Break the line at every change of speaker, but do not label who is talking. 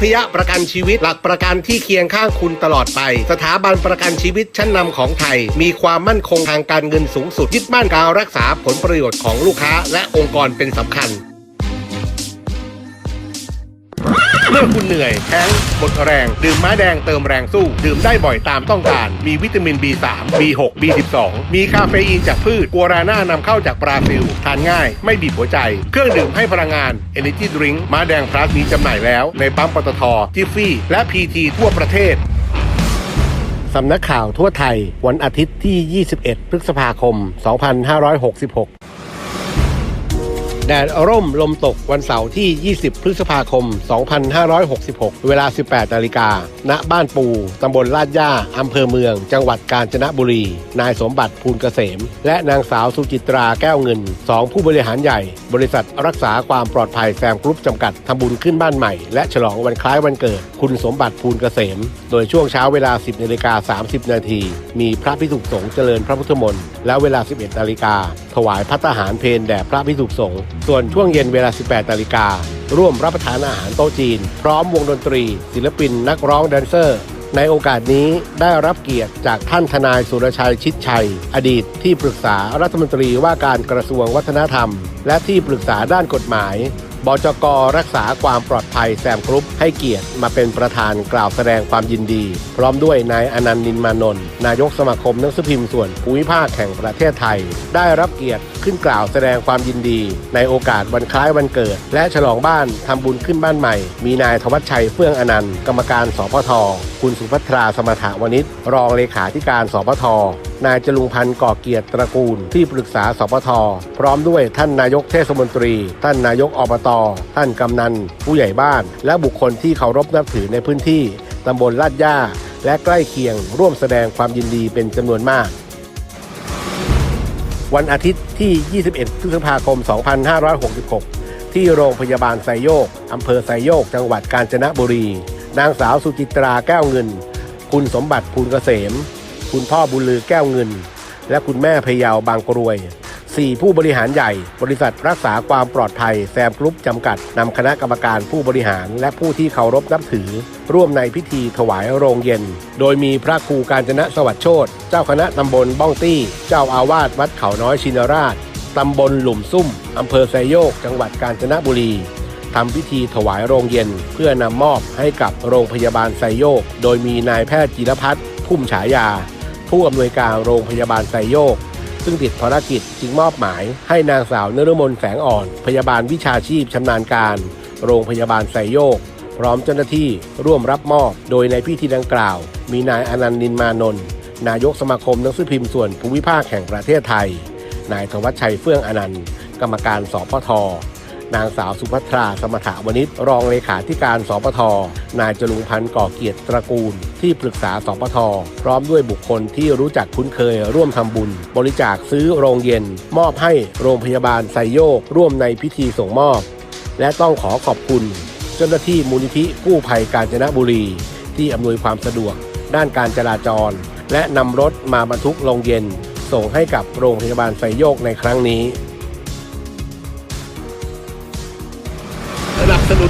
พยประกันชีวิตหลักประกันที่เคียงข้างคุณตลอดไป สถาบันประกันชีวิตชั้นนำของไทย มีความมั่นคงทางการเงินสูงสุดยึดมั่นการรักษาผลประโยชน์ของลูกค้า และองค์กรเป็นสำคัญ เมื่อคุณเหนื่อยแข้งหมดแรง ดื่มม้าแดงเติมแรงสู้ ดื่มได้บ่อยตามต้องการ มีวิตามิน B3 B6 B12 มีคาเฟอีนจากพืชกัวราน่านำเข้าจากบราซิล ทานง่าย ไม่บีบหัวใจ เครื่องดื่มให้พลังงาน Energy Drink ม้าแดงพลัสมีจำหน่ายแล้ว ในปั๊มปตทจิฟฟี่ และ PT ทั่วประเทศสำนักข่าวทั่วไทย วันอาทิตย์ที่ 21 พฤษภาคม 2566 แดดร่มลมตกวันเสาร์ที่ 20 พฤษภาคม 2566 เวลา 18 นาฬิกา ณ บ้านปู ตำบลลาดย่า อำเภอเมือง จังหวัดกาญจนบุรี นายสมบัติภูลเกษม และนางสาวสุจิตราแก้วเงินสองผู้บริหารใหญ่ บริษัทรักษาความปลอดภัยแซมกรุ๊ปจำกัด ทำบุญขึ้นบ้านใหม่ และฉลองวันคล้ายวันเกิด คุณสมบัติภูลเกษม โดยช่วงเช้าเวลา 10 นาฬิกา 30 นาที มีพระพิสุขสงฆ์เจริญพระพุทธมนต์ และเวลา 11 นาฬิกา ถวายพัตตาหารเพนแด่พระพิสุขสงฆ์ส่วนช่วงเย็นเวลา 18นาฬิการ่วมรับประทานอาหารโต๊ะจีน พร้อมวงดนตรี ศิลปิน นักร้องแดนเซอร์ ในโอกาสนี้ได้รับเกียรติจากท่านทนายสุรชัยชิดชัย อดีตที่ปรึกษารัฐมนตรีว่าการกระทรวงวัฒนธรรม และที่ปรึกษาด้านกฎหมาย บจกรักษาความปลอดภัยแซมกรุ๊ปให้เกียรติมาเป็นประธานกล่าวแสดงความยินดี พร้อมด้วยนายอนันต์นินมานนท์นายกสมาคมหนังสือพิมพ์ส่วนภูมิภาคแห่งประเทศไทย ได้รับเกียรติขึ้นกล่าวแสดงความยินดี ในโอกาสวันคล้ายวันเกิด และฉลองบ้านทำบุญขึ้นบ้านใหม่ มีนายธวัชชัยเฟื่องอนันต์กรรมการสพทคุณสุภัทราสมถาวนิชรองเลขาธิการสพท นายจลุงพันธ์ก่อเกียรติตระกูล ที่ปรึกษาสปทพร้อมด้วยท่านนายกเทศมนตรี ท่านนายกอบต ท่านกำนัน ผู้ใหญ่บ้าน และบุคคลที่เคารพนับถือในพื้นที่ตำบลลาดย่า และใกล้เคียง ร่วมแสดงความยินดีเป็นจำนวนมาก วันอาทิตย์ที่ 21 พฤษภาคม 2566 ที่โรงพยาบาลไซโยกอำเภอไซโยก จังหวัดกาญจนบุรี นางสาวสุจิตราแก้วเงิน คุณสมบัติภูลเกษม คุณพ่อบุญลือแก้วเงิน และคุณแม่พยาวบางกรวย 4 ผู้บริหารใหญ่ บริษัทรักษาความปลอดภัยแซมกรุ๊ปจำกัดนำคณะกรรมการผู้บริหารและผู้ที่เคารพนับถือ ร่วมในพิธีถวายโรงเย็น โดยมีพระครูการจนะสวัสดิ์โชตเจ้าคณะตำบลบ้องตี้ เจ้าอาวาสวัดเขาน้อยชินราชตำบลหลุมซุ่มอำเภอไซโยก จังหวัดกาญจนบุรีทำพิธีถวายโรงเย็นเพื่อนำมอบให้กับโรงพยาบาลไซโยก โดยมีนายแพทย์จิรพัฒน์พุ่มฉายา ผู้อำนวยการโรงพยาบาลไซโยก ซึ่งติดภารกิจจึงมอบหมาย ให้นางสาวนฤมลแสงอ่อน พยาบาลวิชาชีพชำนาญการ โรงพยาบาลไซโยก พร้อมเจ้าหน้าที่ร่วมรับมอบ โดยในพิธีดังกล่าว มีนายอนันต์นินมานนท์นายกสมาคมหนังสือพิมพ์ส่วนภูมิภาคแห่งประเทศไทย นายธวัชชัยเฟื่องอนันต์ กรรมการสพท นางสาวสุภัทราสมถาวนิชรองเลขาธิการสปทนายจลุงพันธ์ก่อเกียรติตระกูล ที่ปรึกษาสปทพร้อมด้วยบุคคลที่รู้จักคุ้นเคยร่วมทำบุญ บริจาคซื้อโรงเย็น มอบให้โรงพยาบาลไซโยก ร่วมในพิธีส่งมอบ และต้องขอขอบคุณ เจ้าหน้าที่มูลนิธิกู้ภัยกาญจนบุรี ที่อำนวยความสะดวก ด้านการจราจร และนำรถมาบรรทุกโรงเย็น ส่งให้กับโรงพยาบาลไซโยกในครั้งนี้